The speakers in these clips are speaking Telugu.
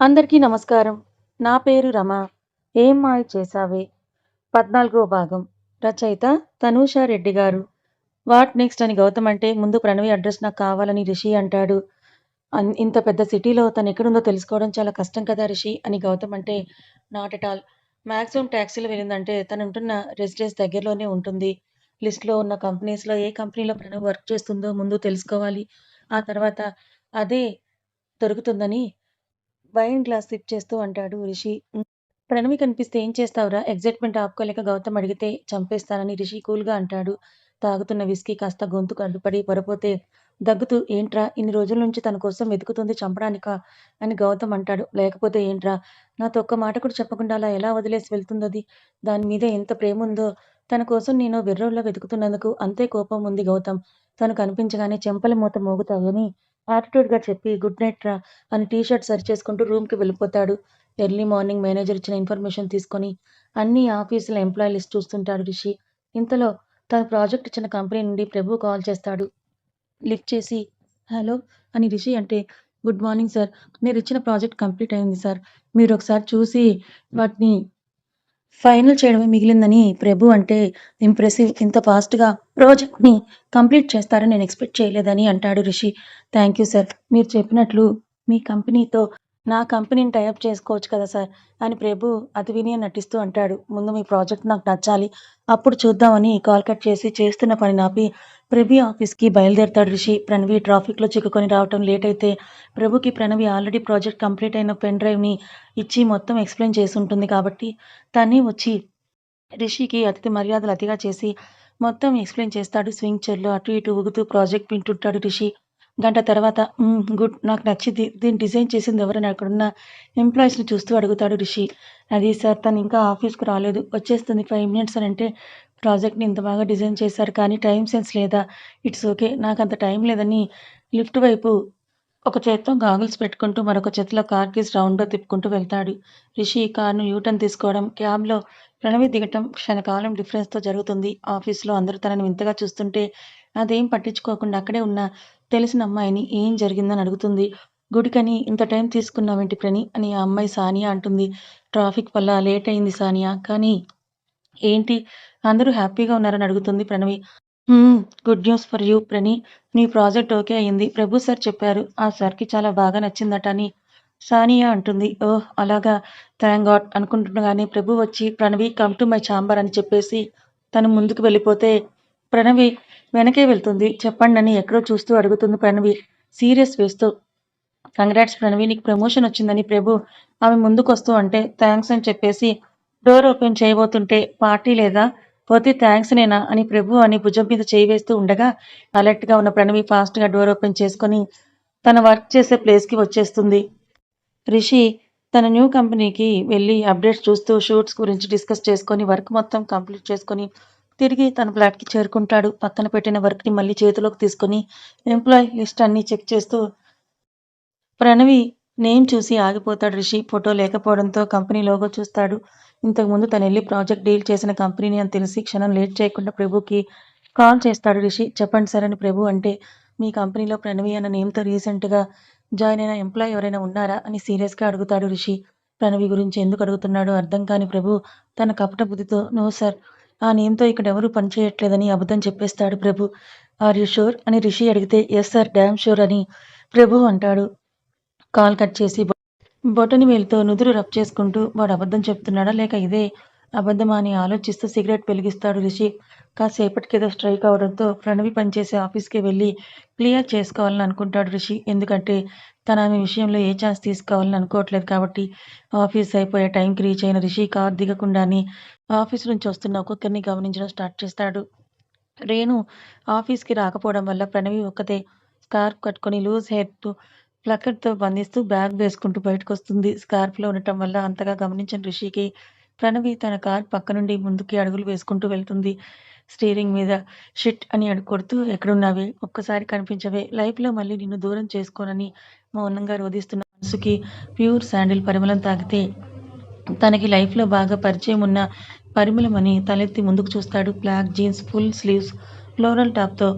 అందరికీ నమస్కారం. నా పేరు రమ. ఏం మాయ చేశావే పద్నాలుగో భాగం. రచయిత తనూష రెడ్డి గారు. వాట్ నెక్స్ట్ అని గౌతమ్ అంటే ముందు ప్రణవి అడ్రస్ నాకు కావాలని రిషి అంటాడు. అన్ ఇంత పెద్ద సిటీలో తను ఎక్కడుందో తెలుసుకోవడం చాలా కష్టం కదా రిషి అని గౌతమ్ అంటే నాట్ ఎట్ ఆల్. మ్యాక్సిమం టాక్సీలో వెళ్ళిందంటే తను ఉంటున్న రెసిడెన్స్ దగ్గరలోనే ఉంటుంది. లిస్ట్‌లో ఉన్న కంపెనీస్‌లో ఏ కంపెనీలో ప్రణవ్ వర్క్ చేస్తుందో ముందు తెలుసుకోవాలి. ఆ తర్వాత అదే దొరుకుతుందని వైన్ గ్లాస్ సిప్ చేస్తూ అంటాడు రిషి. ప్రణవి కనిపిస్తే ఏం చేస్తావురా? ఎగ్జైట్‌మెంట్ ఆపుకోలేక గౌతమ్ అడిగితే చంపేస్తానని రిషి కూల్‌గా అంటాడు. తాగుతున్న విస్కీ కాస్త గొంతుకు అడ్డుపడి పొరపోతే దగ్గుతూ ఏంట్రా ఇన్ని రోజుల నుంచి తన కోసం వెతుకుతుంది చంపడానిక అని గౌతమ్ అంటాడు. లేకపోతే ఏంట్రా? నాతో ఒక్క మాట కూడా చెప్పకుండా అలా ఎలా వదిలేసి వెళ్తుందది? దాని మీద ఎంత ప్రేముందో తన కోసం నేను వెర్రోల్లా వెతుకుతున్నందుకు అంతే కోపం ఉంది గౌతమ్. తను కనిపించగానే చెంపల మూత మోగుతాయని యాటిట్యూడ్‌గా చెప్పి గుడ్ నైట్ రా అని టీ షర్ట్ సరిచేసుకుంటూ రూమ్‌కి వెళ్ళిపోతాడు. ఎర్లీ మార్నింగ్ మేనేజర్ ఇచ్చిన ఇన్ఫర్మేషన్ తీసుకొని అన్ని ఆఫీసుల ఎంప్లాయీ లిస్ట్ చూస్తుంటాడు రిషి. ఇంతలో తన ప్రాజెక్ట్ ఇచ్చిన కంపెనీ నుండి ప్రభు కాల్ చేస్తాడు. లిఫ్ట్ చేసి హలో అని రిషి అంటే గుడ్ మార్నింగ్ సార్. మీరు ఇచ్చిన ప్రాజెక్ట్ కంప్లీట్ అయింది సార్. మీరు ఒకసారి చూసి వాటిని ఫైనల్ చేయడమే మిగిలిందని ప్రభు అంటే ఇంప్రెసివ్. ఇంత ఫాస్ట్‌గా ప్రాజెక్ట్‌ని కంప్లీట్ చేస్తారని నేను ఎక్స్‌పెక్ట్ చేయలేదని అంటాడు రిషి. Thank you sir. మీరు చెప్పినట్లు మీ కంపెనీతో నా కంపెనీని టైప్ చేసుకోవచ్చు కదా సార్ అని ప్రభు అతి వినయం నటిస్తూ అంటాడు. ముందు మీ ప్రాజెక్ట్ నాకు నచ్చాలి. అప్పుడు చూద్దామని కాల్ కట్ చేసి చేస్తున్న పని ఆపి ప్రభు ఆఫీస్‌కి బయలుదేరతాడు రిషి. ప్రణవి ట్రాఫిక్‌లో చిక్కుకొని రావటం లేట్ అయితే ప్రభుకి ప్రణవి ఆల్రెడీ ప్రాజెక్ట్ కంప్లీట్ అయిన పెన్ డ్రైవ్‌ని ఇచ్చి మొత్తం ఎక్స్‌ప్లెయిన్ చేసి ఉంటుంది కాబట్టి తనే వచ్చి రిషికి అతిథి మర్యాదలు అతిగా చేసి మొత్తం ఎక్స్‌ప్లెయిన్ చేస్తాడు. స్వింగ్ చైర్‌లో అటు ఇటు ఊగుతూ ప్రాజెక్ట్ వింటుంటాడు రిషి. గంట తర్వాత గుడ్. నాకు నచ్చింది. దీన్ని డిజైన్ చేసింది ఎవరని అక్కడున్న ఎంప్లాయీస్‌ని చూస్తూ అడుగుతాడు రిషి. అది సార్ తను ఇంకా ఆఫీస్‌కి రాలేదు. వచ్చేస్తుంది ఫైవ్ మినిట్స్ అని అంటే ప్రాజెక్ట్‌ని ఇంత బాగా డిజైన్ చేశారు కానీ టైం సెన్స్ లేదా? It's okay. నాకు అంత టైం లేదని లిఫ్ట్ వైపు ఒక చేత్తో గాగుల్స్ పెట్టుకుంటూ మరొక చేతిలో కార్ కీస్ రౌండ్‌గా తిప్పుకుంటూ వెళ్తాడు. రిషి కార్‌ను యూ టర్న్ తీసుకోవడం, క్యాబ్‌లో ప్రణవి దిగటం క్షణకాలం డిఫరెన్స్‌తో జరుగుతుంది. ఆఫీస్లో అందరూ తనని వింతగా చూస్తుంటే అదేం పట్టించుకోకుండా అక్కడే ఉన్న తెలిసిన అమ్మాయిని ఏం జరిగిందని అడుగుతుంది. గుడికని ఇంత టైం తీసుకున్నావేంటి ప్రణి అని ఆ అమ్మాయి సానియా అంటుంది. ట్రాఫిక్ వల్ల లేట్ అయింది సానియా. కానీ ఏంటి అందరూ హ్యాపీగా ఉన్నారని అడుగుతుంది Pranavi. Good news for you Prani. నీ ప్రాజెక్ట్ ఓకే అయింది. ప్రభు సార్ చెప్పారు. ఆ సార్‌కి చాలా బాగా నచ్చిందట అని సానియా అంటుంది. ఓహ్! అలాగా థ్యాంక్ గాడ్ అనుకుంటుండగానే ప్రభు వచ్చి Pranavi come to my chamber అని చెప్పేసి తను ముందుకు వెళ్ళిపోతే ప్రణవి వెనకే వెళ్తుంది. చెప్పండని ఎక్కడో చూస్తూ అడుగుతుంది ప్రణవి సీరియస్ వేస్తూ కంగ్రాట్స్ ప్రణవి నీకు ప్రమోషన్ వచ్చిందని ప్రభు ఆమె ముందుకొస్తూ అంటే థ్యాంక్స్ అని చెప్పేసి డోర్ ఓపెన్ చేయబోతుంటే పార్టీ లేదా? పోతే థ్యాంక్స్ నేనా అని ప్రభు అని భుజం మీద చేయి వేస్తూ ఉండగా అలర్ట్‌గా ఉన్న ప్రణవి ఫాస్ట్‌గా డోర్ ఓపెన్ చేసుకొని తన వర్క్ చేసే ప్లేస్‌కి వచ్చేస్తుంది. రిషి తన న్యూ కంపెనీకి వెళ్ళి అప్డేట్స్ చూస్తూ షూట్స్ గురించి డిస్కస్ చేసుకొని వర్క్ మొత్తం కంప్లీట్ చేసుకొని తిరిగి తన ఫ్లాట్‌కి చేరుకుంటాడు. పక్కన పెట్టిన వర్క్‌ని మళ్ళీ చేతిలోకి తీసుకొని ఎంప్లాయీ లిస్ట్ అన్నీ చెక్ చేస్తూ ప్రణవి నేమ్ చూసి ఆగిపోతాడు రిషి. ఫోటో లేకపోవడంతో కంపెనీ లోగో చూస్తాడు. ఇంతకుముందు తనెళ్ళి ప్రాజెక్ట్ డీల్ చేసిన కంపెనీని అని తెలిసి క్షణం లేట్ చేయకుండా ప్రభుకి కాల్ చేస్తాడు రిషి. చెప్పండి సార్ అని ప్రభు అంటే మీ కంపెనీలో ప్రణవి అన్న నేమ్‌తో రీసెంట్‌గా జాయిన్ అయిన ఎంప్లాయీ ఎవరైనా ఉన్నారా? అని సీరియస్‌గా అడుగుతాడు రిషి. ప్రణవి గురించి ఎందుకు అడుగుతున్నాడో అర్థం కాని ప్రభు తన కపట బుద్ధితో నో సార్. ఆ నేమ్‌తో ఇక్కడెవరూ పనిచేయట్లేదని అబద్ధం చెప్పేస్తాడు ప్రభు. ఆర్ యూ షూర్ అని రిషి అడిగితే ఎస్ సార్ డ్యామ్ షూర్ అని ప్రభు అంటాడు. కాల్ కట్ చేసి బొటని బొటనవేలుతో నుదురు రబ్ చేసుకుంటూ వాడు అబద్ధం చెప్తున్నాడా లేక ఇదే అబద్ధమా అని ఆలోచిస్తూ సిగరెట్ వెలిగిస్తాడు రిషి. కాసేపటికేదో స్ట్రైక్ అవడంతో ప్రణవి పనిచేసే ఆఫీస్కి వెళ్ళి క్లియర్ చేసుకోవాలని అనుకుంటాడు రిషి. ఎందుకంటే తను ఆమె విషయంలో ఏ ఛాన్స్ తీసుకోవాలని అనుకోవట్లేదు కాబట్టి. ఆఫీస్ అయిపోయే టైంకి రీచ్ అయిన రిషి కార్ దిగకుండానే ఆఫీస్ నుంచి వస్తున్న ఒక్కొక్కరిని గమనించడం స్టార్ట్ చేస్తాడు. రేణు ఆఫీస్‌కి రాకపోవడం వల్ల ప్రణవి ఒక్కతే స్కార్ఫ్ కట్టుకొని లూజ్ హెయిర్‌తో ప్లకెట్తో బంధిస్తూ బ్యాగ్ వేసుకుంటూ బయటకొస్తుంది. స్కార్ఫ్‌లో ఉండటం వల్ల అంతగా గమనించిన రిషికి ప్రణవి తన కార్ పక్క నుండి ముందుకి అడుగులు వేసుకుంటూ వెళ్తుంది. స్టీరింగ్ మీద షిట్ అని అడుగు కొడుతూ ఎక్కడున్నావే? ఒక్కసారి కనిపించవే? లైఫ్‌లో మళ్ళీ నిన్ను దూరం చేసుకోనని మౌనంగా రోదిస్తున్న మనసుకి ప్యూర్ శాండిల్ పరిమళం తాకితే తనకి లైఫ్‌లో బాగా పరిచయం ఉన్న పరిమళమని తలెత్తి ముందుకు చూస్తాడు. Black jeans, full sleeves, floral టాప్తో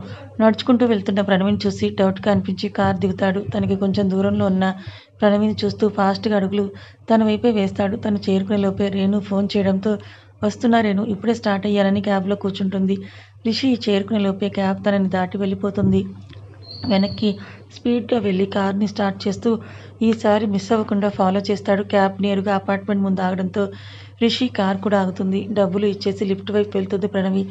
నడుచుకుంటూ వెళ్తున్న ప్రణవిని చూసి డౌట్గా అనిపించి కార్ దిగుతాడు. తనకి కొంచెం దూరంలో ఉన్న ప్రణవిని చూస్తూ ఫాస్ట్గా అడుగులు తన వైపే వేస్తాడు. తను చేరుకునే లోపే రేణు ఫోన్ చేయడంతో వస్తున్నా రేణు ఇప్పుడే స్టార్ట్ అయ్యానని క్యాబ్లో కూర్చుంటుంది. రిషి చేరుకునే లోపే క్యాబ్ తనని దాటి వెళ్ళిపోతుంది. వెనక్కి స్పీడ్గా వెళ్ళి కార్ని స్టార్ట్ చేస్తూ ఈసారి మిస్ అవ్వకుండా ఫాలో చేస్తాడు. క్యాబ్ నేరుగా అపార్ట్మెంట్ ముందు ఆగడంతో రిషి కార్ కూడా ఆగుతుంది. డబ్బులు ఇచ్చేసి లిఫ్ట్ వైపు వెళ్తుంది ప్రణవి.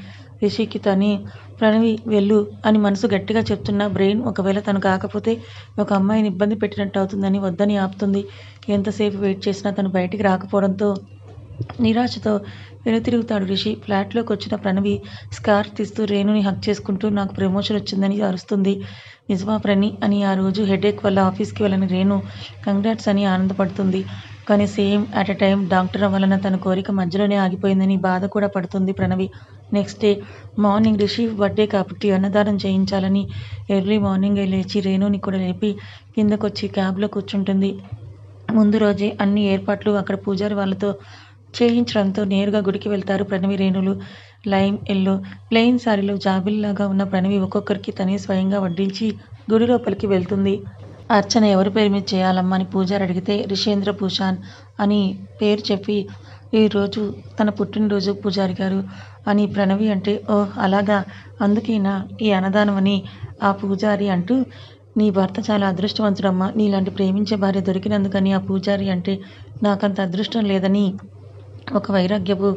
రిషికి తని ప్రణవి వెళ్ళు అని మనసు గట్టిగా చెప్తున్న బ్రెయిన్ ఒకవేళ తను కాకపోతే ఒక అమ్మాయిని ఇబ్బంది పెట్టినట్టు అవుతుందని వద్దని ఆపుతుంది. ఎంతసేపు వెయిట్ చేసినా తను బయటికి రాకపోవడంతో నిరాశతో వెనుతిరుగుతాడు రిషి. ఫ్లాట్లోకి వచ్చిన ప్రణవి స్కార్ఫ్ తీస్తూ రేణుని హక్ చేసుకుంటూ నాకు ప్రమోషన్ వచ్చిందని అరుస్తుంది. నిజమా ప్రణి? అని ఆ రోజు హెడేక్ వల్ల ఆఫీస్కి వెళ్ళని రేణు కంగ్రాట్స్ అని ఆనందపడుతుంది. కానీ same at a time doctor అవ్వాలన్న తన కోరిక మధ్యలోనే ఆగిపోయిందని బాధ కూడా పడుతుంది Pranavi. Next day morning Rishi birthday కాబట్టి అన్నదానం చేయించాలని ఎర్లీ మార్నింగ్ లేచి రేణుని కూడా లేపి కిందకొచ్చి క్యాబ్లో కూర్చుంటుంది. ముందు రోజే అన్ని ఏర్పాట్లు అక్కడ పూజారి వాళ్ళతో చేయించడంతో నేరుగా గుడికి వెళ్తారు ప్రణవి రేణులు. లైమ్ ఎల్లో ప్లెయిన్ శారీలో జాబిల్లాగా ఉన్న ప్రణవి ఒక్కొక్కరికి తనే స్వయంగా వడ్డించి గుడి లోపలికి వెళ్తుంది. అర్చన ఎవరి పేరు మీద చేయాలమ్మా అని పూజారి అడిగితే రిషేంద్ర భూషాన్ అని పేరు చెప్పి ఈరోజు తన పుట్టినరోజు పూజారి గారు అని ప్రణవి అంటే ఓ అలాగా? అందుకేనా ఈ అన్నదానం అని ఆ పూజారి అంటూ నీ భర్త చాలా అదృష్టవంతుడమ్మా నీలాంటి ప్రేమించే భార్య దొరికినందుకని ఆ పూజారి అంటే నాకంత అదృష్టం లేదని ఒక వైరాగ్యపు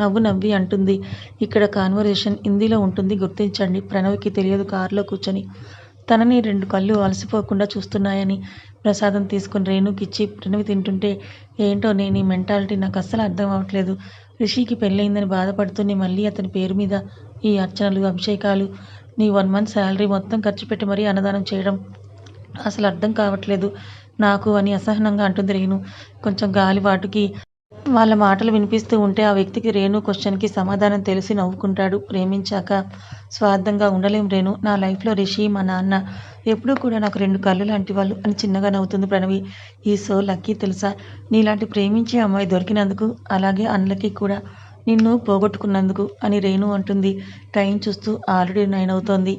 నవ్వు నవ్వి అంటుంది. ఇక్కడ కాన్వర్జేషన్ హిందీలో ఉంటుంది. గుర్తించండి. ప్రణవ్కి తెలియదు కారులో కూర్చొని. తనని రెండు కళ్ళు అలసిపోకుండా చూస్తున్నాయని ప్రసాదం తీసుకుని రేణుకిచ్చి ప్రణవి తింటుంటే ఏంటో నేను ఈ మెంటాలిటీ నాకు అస్సలు అర్థం అవ్వట్లేదు. రిషికి పెళ్ళయిందని బాధపడుతూనే మళ్ళీ అతని పేరు మీద ఈ అర్చనలు అభిషేకాలు నీ వన్ మంత్ శాలరీ మొత్తం ఖర్చు పెట్టి మరీ అన్నదానం చేయడం అసలు అర్థం కావట్లేదు. నాకు అని అసహనంగా అంటుంది రేణు. కొంచెం గాలివాటుకి వాళ్ళ మాటలు వినిపిస్తూ ఉంటే ఆ వ్యక్తికి రేణు క్వశ్చన్కి సమాధానం తెలిసి నవ్వుకుంటాడు. ప్రేమించాక స్వార్థంగా ఉండలేం రేణు నా లైఫ్లో రిషి మా నాన్న. ఎప్పుడూ కూడా నాకు రెండు కళ్ళు లాంటి వాళ్ళు అని చిన్నగా నవ్వుతుంది ప్రణవి. ఈ సో లక్కీ తెలుసా? నీలాంటి ప్రేమించే అమ్మాయి దొరికినందుకు అలాగే అన్లకి కూడా. నిన్ను పోగొట్టుకున్నందుకు అని రేణు అంటుంది. టైం చూస్తూ ఆల్రెడీ నైన్ అవుతోంది.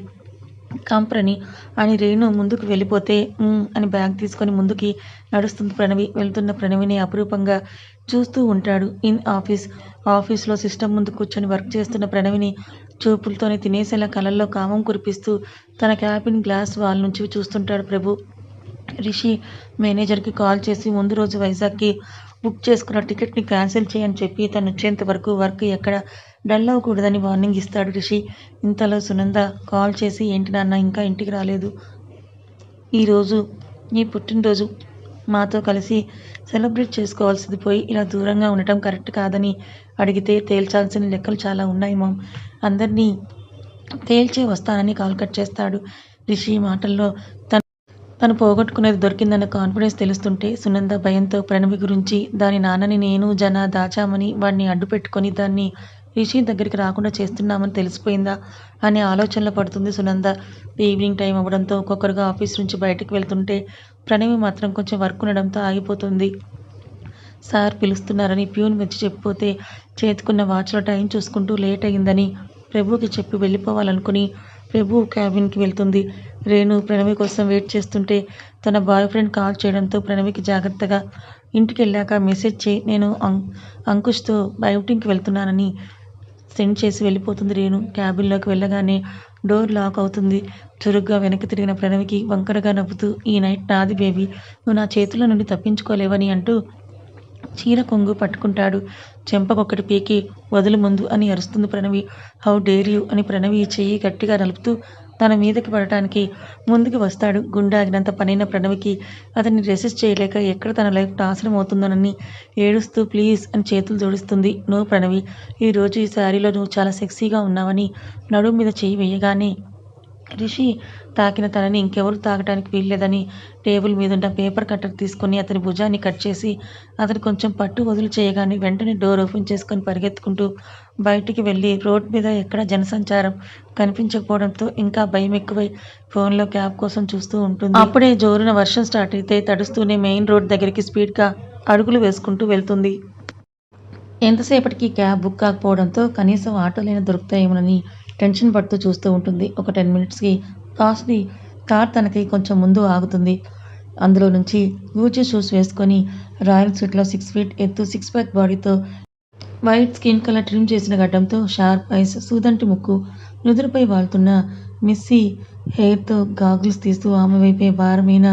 కంప్రని అని రేణు ముందుకు వెళ్ళిపోతే అని బ్యాగ్ తీసుకొని ముందుకి నడుస్తుంది ప్రణవి. వెళ్తున్న ప్రణవిని అపురూపంగా చూస్తూ ఉంటాడు. ఇన్ ఆఫీస్ ఆఫీస్లో సిస్టమ్ ముందు కూర్చొని వర్క్ చేస్తున్న ప్రణవిని చూపులతోనే తినేసేలా కళ్ళల్లో కామం కురిపిస్తూ తన క్యాబిన్ గ్లాస్ వాల్ నుంచి చూస్తుంటాడు ప్రభు. రిషి మేనేజర్కి కాల్ చేసి ముందు రోజు వైజాగ్కి బుక్ చేసుకున్న టికెట్ని క్యాన్సిల్ చేయని చెప్పి తను వచ్చేంత వరకు వర్క్ ఎక్కడ డల్ అవ్వకూడదని వార్నింగ్ ఇస్తాడు రిషి. ఇంతలో సునంద కాల్ చేసి ఏంటి నాన్న ఇంకా ఇంటికి రాలేదు. ఈరోజు నీ పుట్టినరోజు మాతో కలిసి సెలబ్రేట్ చేసుకోవాల్సింది పోయి ఇలా దూరంగా ఉండటం కరెక్ట్ కాదని అడిగితే తేల్చాల్సిన లెక్కలు చాలా ఉన్నాయి మామ్. అందరినీ తేల్చే వస్తానని కాల్ కట్ చేస్తాడు రిషి. మాటల్లో తన తను పోగొట్టుకునేది దొరికిందన్న కాన్ఫిడెన్స్ తెలుస్తుంటే సునంద భయంతో ప్రణవి గురించి దాని నాన్నని నేను జన దాచామని వాడిని అడ్డు పెట్టుకొని దాన్ని రిషి దగ్గరికి రాకుండా చేస్తున్నామని తెలిసిపోయిందా అనే ఆలోచనలో పడుతుంది సునంద. ఈవినింగ్ టైం అవ్వడంతో ఒక్కొక్కరుగా ఆఫీస్ నుంచి బయటకు వెళ్తుంటే ప్రణవి మాత్రం కొంచెం వర్క్ ఉండడంతో ఆగిపోతుంది. సార్ పిలుస్తున్నారని ప్యూన్ వచ్చి చెప్పిపోతే చేతుకున్న వాచ్లో టైం చూసుకుంటూ లేట్ అయిందని ప్రభుకి చెప్పి వెళ్ళిపోవాలనుకుని ప్రభు క్యాబిన్కి వెళ్తుంది. రేణు ప్రణవి కోసం వెయిట్ చేస్తుంటే తన బాయ్ ఫ్రెండ్ కాల్ చేయడంతో ప్రణవికి జాగ్రత్తగా ఇంటికి వెళ్ళాక మెసేజ్ చేయి నేను అం అంకుష్తో బయోటింగ్కి వెళ్తున్నానని సెండ్ చేసి వెళ్ళిపోతుంది రేణు. క్యాబిన్లోకి వెళ్ళగానే డోర్ లాక్ అవుతుంది. చురుగ్గా వెనక్కి తిరిగిన ప్రణవికి వంకరగా నవ్వుతూ ఈ నైట్ నాది బేబీ నువ్వు నా చేతుల నుండి తప్పించుకోలేవని అంటూ చీర కొంగు పట్టుకుంటాడు. చెంపకొక్కటి పీకి వదులు ముందు అని అరుస్తుంది ప్రణవి. హౌ డేర్ యూ అని ప్రణవి చెయ్యి గట్టిగా నలుపుతూ తన మీదకి పడటానికి ముందుకు వస్తాడు. గుండాగినంత పనైన ప్రణవికి అతన్ని రెసిస్ట్ చేయలేక ఎక్కడ తన లైఫ్ నాశనం అవుతుందోనని ఏడుస్తూ ప్లీజ్ అని చేతులు జోడిస్తుంది. నో ప్రణవి ఈరోజు ఈ శారీలో నువ్వు చాలా సెక్సీగా ఉన్నావని నడుము మీద చెయ్యి వేయగానే రిషి తాకిన తనని ఇంకెవరు తాకడానికి వీల్లేదని టేబుల్ మీదున్న పేపర్ కట్టర్ తీసుకొని అతని భుజాన్ని కట్ చేసి అతను కొంచెం పట్టు వదులు చేయగానే వెంటనే డోర్ ఓపెన్ చేసుకొని పరిగెత్తుకుంటూ బయటికి వెళ్ళి రోడ్ మీద ఎక్కడ జనసంచారం కనిపించకపోవడంతో ఇంకా భయం ఎక్కువై ఫోన్లో క్యాబ్ కోసం చూస్తూ ఉంటుంది. అప్పుడే జోరున వర్షం స్టార్ట్ అయితే తడుస్తూనే మెయిన్ రోడ్ దగ్గరికి స్పీడ్గా అడుగులు వేసుకుంటూ వెళ్తుంది. ఎంతసేపటికి క్యాబ్ బుక్ కాకపోవడంతో కనీసం ఆటోలైనా దొరుకుతాయేమోనని టెన్షన్ పడుతూ చూస్తూ ఉంటుంది. ఒక టెన్ మినిట్స్కి కాస్ట్లీ కార్ తనకి కొంచెం ముందు ఆగుతుంది. అందులో నుంచి గూచి షూస్ వేసుకొని రాయల్ సీట్లో సిక్స్ ఫీట్ ఎత్తు సిక్స్ ప్యాక్ బాడీతో వైట్ స్కిన్ కలర్ ట్రిమ్ చేసిన గడ్డంతో షార్ప్ ఐస్ సూదంటి ముక్కు నుదురుపై వాలుతున్న మిస్సీ హెయిర్తో గాగుల్స్ తీస్తూ ఆమె వైపే భారమైన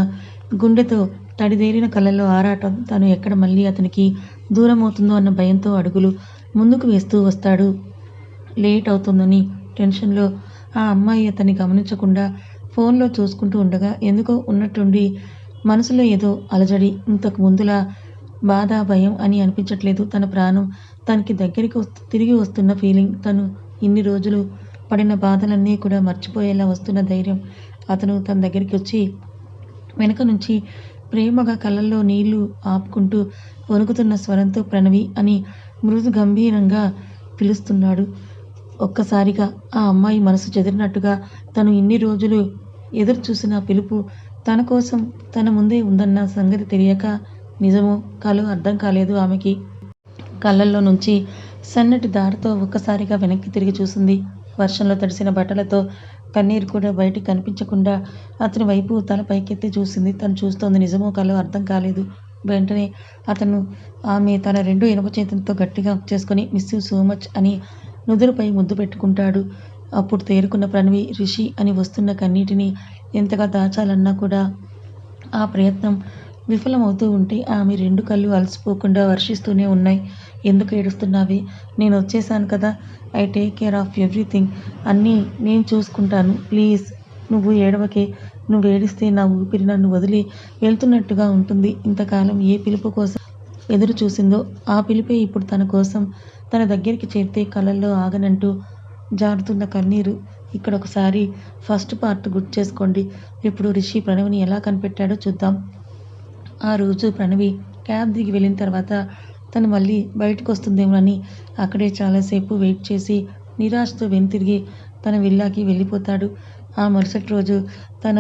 గుండెతో తడిదేరిన కళ్ళల్లో ఆరాటం. తను ఎక్కడ మళ్ళీ అతనికి దూరం అవుతుందో అన్న భయంతో అడుగులు ముందుకు వేస్తూ వస్తాడు. లేట్ అవుతుందని టెన్షన్లో ఆ అమ్మాయి అతన్ని గమనించకుండా ఫోన్లో చూసుకుంటూ ఉండగా ఎందుకో ఉన్నట్టుండి మనసులో ఏదో అలజడి ఇంతకు ముందులా బాధ భయం అని అనిపించట్లేదు. తన ప్రాణం తనకి దగ్గరికి వస్తు తిరిగి వస్తున్న ఫీలింగ్ తను ఇన్ని రోజులు పడిన బాధలన్నీ కూడా మర్చిపోయేలా వస్తున్న ధైర్యం. అతను తన దగ్గరికి వచ్చి వెనక నుంచి ప్రేమగా కళ్ళల్లో నీళ్ళు ఆపుకుంటూ వణుకుతున్న స్వరంతో ప్రణవి అని మృదు గంభీరంగా పిలుస్తున్నాడు. ఒక్కసారిగా ఆ అమ్మాయి మనసు చెదిరినట్టుగా తను ఇన్ని రోజులు ఎదురు చూసిన పిలుపు తన కోసం తన ముందే ఉందన్న సంగతి తెలియక నిజమో కలో అర్థం కాలేదు ఆమెకి. కళ్ళల్లో నుంచి సన్నటి దారితో ఒక్కసారిగా వెనక్కి తిరిగి చూసింది. వర్షంలో తడిసిన బట్టలతో కన్నీరు కూడా బయటికి కనిపించకుండా అతని వైపు తల పైకెత్తి చూసింది. తను చూస్తోంది నిజమో కలో అర్థం కాలేదు. వెంటనే అతను ఆమె తన రెండు ఇనుప చేతులతో గట్టిగా చేసుకొని మిస్ యూ సో మచ్ అని నుదురుపై ముద్దు పెట్టుకుంటాడు. అప్పుడు తేరుకున్న ప్రణవి రిషి అని వస్తున్న కన్నీటిని ఎంతగా దాచాలన్నా కూడా ఆ ప్రయత్నం విఫలమవుతూ ఉంటే ఆమె రెండు కళ్ళు అలసిపోకుండా వర్షిస్తూనే ఉన్నాయి. ఎందుకు ఏడుస్తున్నావి? నేను వచ్చేసాను కదా. I take care of everything. అన్నీ నేను చూసుకుంటాను. ప్లీజ్ నువ్వు ఏడవకే. నువ్వు ఏడిస్తే నా ఊపిరి నన్ను వదిలి వెళ్తున్నట్టుగా ఉంటుంది. ఇంతకాలం ఏ పిలుపు కోసం ఎదురు చూసిందో ఆ పిలిపే ఇప్పుడు తన కోసం తన దగ్గరికి చేరితే కళ్ళల్లో ఆగనంటూ జారుతున్న కన్నీరు. ఇక్కడ ఒకసారి ఫస్ట్ పార్ట్ గుర్తు చేసుకోండి. ఇప్పుడు రిషి ప్రణవిని ఎలా కనిపెట్టాడో చూద్దాం. ఆ రోజు ప్రణవి క్యాబ్ దిగి వెళ్ళిన తర్వాత తను మళ్ళీ బయటకు వస్తుందేమోనని అక్కడే చాలాసేపు వెయిట్ చేసి నిరాశతో వెనుతిరిగి తన విల్లాకి వెళ్ళిపోతాడు. ఆ మరుసటి రోజు తన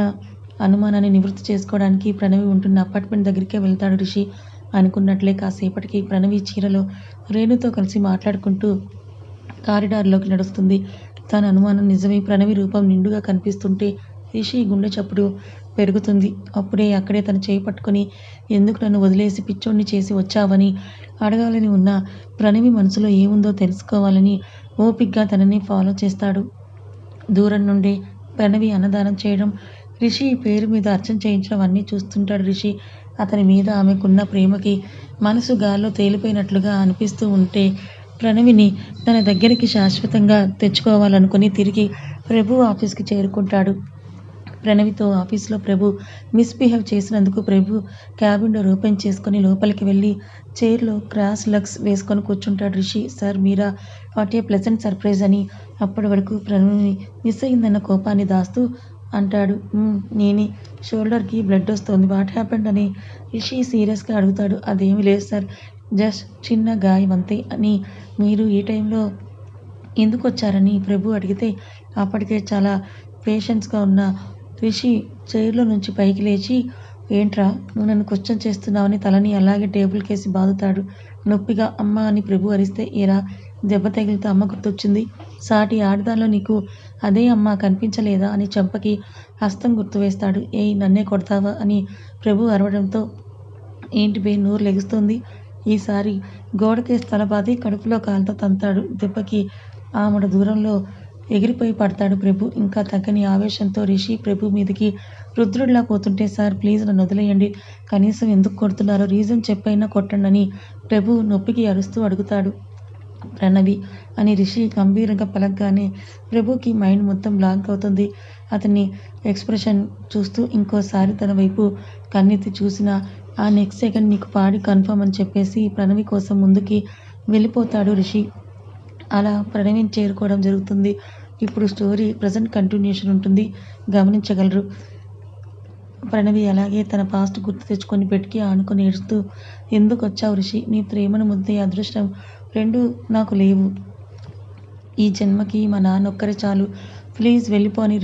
అనుమానాన్ని నివృత్తి చేసుకోవడానికి ప్రణవి ఉంటున్న అపార్ట్మెంట్ దగ్గరికే వెళ్తాడు రిషి. అనుకున్నట్లే కాసేపటికి ప్రణవి చీరలో రేణుతో కలిసి మాట్లాడుకుంటూ కారిడార్లోకి నడుస్తుంది. తన అనుమానం నిజమే. ప్రణవి రూపం నిండుగా కనిపిస్తుంటే రిషి గుండె చప్పుడు పెరుగుతుంది. అప్పుడే అక్కడే తన చేయి ఎందుకు నన్ను వదిలేసి పిచ్చోడిని చేసి వచ్చావని అడగాలని ఉన్న ప్రణవి మనసులో ఏముందో తెలుసుకోవాలని ఓపిక్గా తనని ఫాలో చేస్తాడు. దూరం నుండి ప్రణవి అన్నదానం చేయడం రిషి పేరు మీద అర్చన చేయించడం అన్నీ చూస్తుంటాడు రిషి. అతని మీద ఆమెకున్న ప్రేమకి మనసు గాల్లో తేలిపోయినట్లుగా అనిపిస్తూ ఉంటే ప్రణవిని తన దగ్గరికి శాశ్వతంగా తెచ్చుకోవాలనుకుని తిరిగి ప్రభు ఆఫీస్కి చేరుకుంటాడు. ప్రణవితో ఆఫీస్లో ప్రభు మిస్బిహేవ్ చేసినందుకు ప్రభు క్యాబిన్ డోర్ ఓపెన్ చేసుకుని లోపలికి వెళ్ళి చైర్లో క్రాస్ లగ్స్ వేసుకొని కూర్చుంటాడు రిషి. సార్ మీరా? వాట్ ఏ ప్లెజెంట్ సర్ప్రైజ్ అని అప్పటి వరకు ప్రణవిని మిస్ అయిందన్న కోపాన్ని దాస్తూ అంటాడు. నేనే. షోల్డర్కి బ్లడ్ వస్తుంది. What happened? అని రిషి సీరియస్గా అడుగుతాడు. అదేమీ లేదు సార్. జస్ట్ చిన్న గాయం అంతే. అని మీరు ఈ టైంలో ఎందుకు వచ్చారని ప్రభు అడిగితే అప్పటికే చాలా పేషెన్స్గా ఉన్న రిషి చైర్లో నుంచి పైకి లేచి ఏంట్రా? నువ్వు నన్ను క్వశ్చన్ చేస్తున్నావని తలని అలాగే టేబుల్ కేసి బాదుతాడు. నొప్పిగా అమ్మ అని ప్రభు అరిస్తే ఏరా? దెబ్బ తగిలితే అమ్మ గుర్తొచ్చింది. సాటి ఆడదానిలో నీకు అదే అమ్మ కనిపించలేదా అని చెంపకి హస్తం గుర్తు వేస్తాడు. ఏయ్ నన్నే కొడతావా అని ప్రభు అరవడంతో ఏంటి బే నోరు లెగుస్తుంది. ఈసారి గోడకే తలబాది కడుపులో కాలుతో తంతాడు. దెబ్బకి ఆమెడ దూరంలో ఎగిరిపోయి పడతాడు ప్రభు. ఇంకా తగ్గని ఆవేశంతో రిషి ప్రభు మీదకి రుద్రుడిలా పోతుంటే సార్ ప్లీజ్ నన్ను వదిలేయండి. కనీసం ఎందుకు కొడుతున్నారో రీజన్ చెప్పైనా కొట్టండి అని ప్రభు నొప్పికి అరుస్తూ అడుగుతాడు. ప్రణవి అని రిషి గంభీరంగా పలకగానే ప్రభుకి మైండ్ మొత్తం బ్లాంక్ అవుతుంది. అతని ఎక్స్ప్రెషన్ చూస్తూ ఇంకోసారి తన వైపు కన్నెత్తి చూసిన ఆ నెక్స్ట్ సెకండ్ నీకు పాడి కన్ఫర్మ్ అని చెప్పేసి ప్రణవి కోసం ముందుకి వెళ్ళిపోతాడు రిషి. అలా ప్రణవిని చేరుకోవడం జరుగుతుంది. ఇప్పుడు స్టోరీ ప్రజెంట్ కంటిన్యూషన్ ఉంటుంది. గమనించగలరు. ప్రణవి అలాగే తన పాస్ట్ గుర్తు తెచ్చుకొని పెట్టుకి ఆనుకొని ఏడుస్తూ ఎందుకు వచ్చావు రిషి? నీ ప్రేమను ముద్దే అదృష్టం రెండు నాకు లేవు. ఈ జన్మకి మా నాన్నొక్కరే చాలు. ప్లీజ్ వెళ్ళిపోని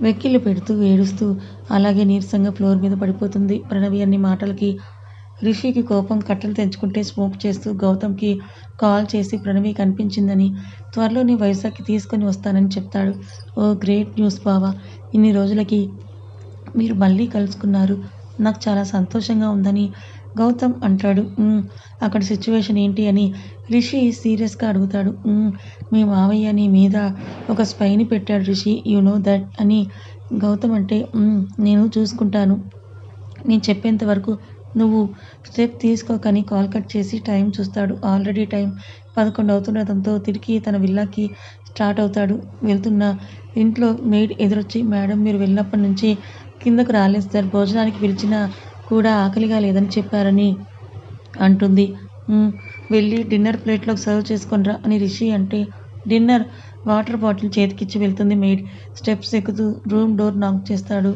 వెక్కిళ్ళు పెడుతూ ఏడుస్తూ అలాగే నీరసంగా ఫ్లోర్ మీద పడిపోతుంది. ప్రణవి అన్ని మాటలకి రిషికి కోపం కట్టలు తెంచుకుంటే స్మోక్ చేస్తూ గౌతమ్కి కాల్ చేసి ప్రణవి కనిపించిందని త్వరలోనే వైజాగ్కి తీసుకొని వస్తానని చెప్తాడు. ఓ గ్రేట్ న్యూస్ బావా! ఇన్ని రోజులకి మీరు మళ్ళీ కలుసుకున్నారు. నాకు చాలా సంతోషంగా ఉందని గౌతమ్ అంటాడు అక్కడ సిచ్యువేషన్ ఏంటి అని రిషి సీరియస్గా అడుగుతాడు. మీ మావయ్య నీ మీద ఒక స్పైని పెట్టాడు రిషి యు నో దట్ అని గౌతమ్ అంటే నేను చూసుకుంటాను. నేను చెప్పేంత వరకు నువ్వు స్టెప్ తీసుకోకని కాల్ కట్ చేసి టైం చూస్తాడు. ఆల్రెడీ టైం పదకొండు అవుతుండటంతో తిరిగి తన విల్లాకి స్టార్ట్ అవుతాడు. వెళ్తున్న ఇంట్లో మెయిడ్ ఎదురొచ్చి మేడం మీరు వెళ్ళినప్పటి నుంచి కిందకు రాలేదు సార్. భోజనానికి పిలిచిన కూడా ఆకలిగా లేదని చెప్పారని అంటుంది. వెళ్ళి డిన్నర్ ప్లేట్లోకి సర్వ్ చేసుకొనిరా అని రిషి అంటే డిన్నర్ వాటర్ బాటిల్ చేతికిచ్చి వెళ్తుంది మెయిడ్ స్టెప్స్ ఎక్కుతూ రూమ్ డోర్ నాక్ చేస్తాడు.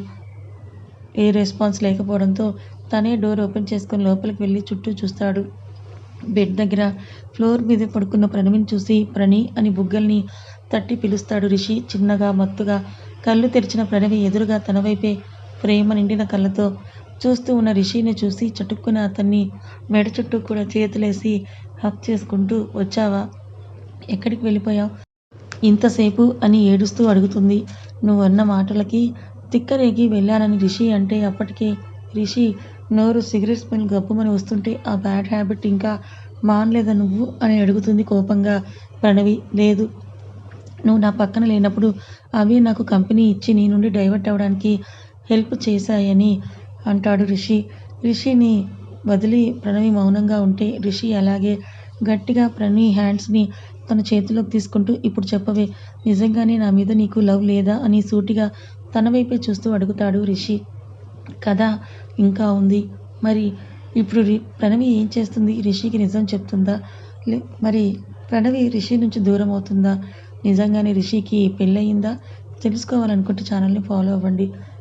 ఏ రెస్పాన్స్ లేకపోవడంతో తనే డోర్ ఓపెన్ చేసుకొని లోపలికి వెళ్ళి చుట్టూ చూస్తాడు. బెడ్ దగ్గర ఫ్లోర్ మీద పడుకున్న ప్రణవిని చూసి ప్రణి అని బుగ్గల్ని తట్టి పిలుస్తాడు రిషి. చిన్నగా మత్తుగా కళ్ళు తెరిచిన ప్రణవి ఎదురుగా తన వైపే ప్రేమ నిండిన కళ్ళతో చూస్తూ ఉన్న రిషిని చూసి చటుక్కున అతన్ని మెడ చుట్టూ కూడా చేతులేసి హక్ చేసుకుంటూ వచ్చావా? ఎక్కడికి వెళ్ళిపోయావు? ఇంతసేపు అని ఏడుస్తూ అడుగుతుంది. నువ్వు అన్న మాటలకి తిక్కరేగి వెళ్ళానని రిషి అంటే అప్పటికే రిషి నోరు సిగరెట్ స్మెల్ గప్పుమని వస్తుంటే ఆ బ్యాడ్ హ్యాబిట్ ఇంకా మానలేదా నువ్వు? అని అడుగుతుంది కోపంగా ప్రణవి. లేదు. నువ్వు నా పక్కన లేనప్పుడు అవి నాకు కంపెనీ ఇచ్చి నీ నుండి డైవర్ట్ అవ్వడానికి హెల్ప్ చేశాయని అంటాడు రిషి. రిషిని వదిలి ప్రణవి మౌనంగా ఉంటే రిషి అలాగే గట్టిగా ప్రణవి హ్యాండ్స్ని తన చేతిలోకి తీసుకుంటూ ఇప్పుడు చెప్పవే నిజంగానే నా మీద నీకు లవ్ లేదా? అని సూటిగా తన వైపే చూస్తూ అడుగుతాడు రిషి. కథ ఇంకా ఉంది. మరి ఇప్పుడు రి ప్రణవి ఏం చేస్తుంది? రిషికి నిజం చెప్తుందా? మరి ప్రణవి రిషి నుంచి దూరం అవుతుందా? నిజంగానే రిషికి పెళ్ళయిందా? తెలుసుకోవాలనుకుంటే ఛానల్ని ఫాలో అవ్వండి.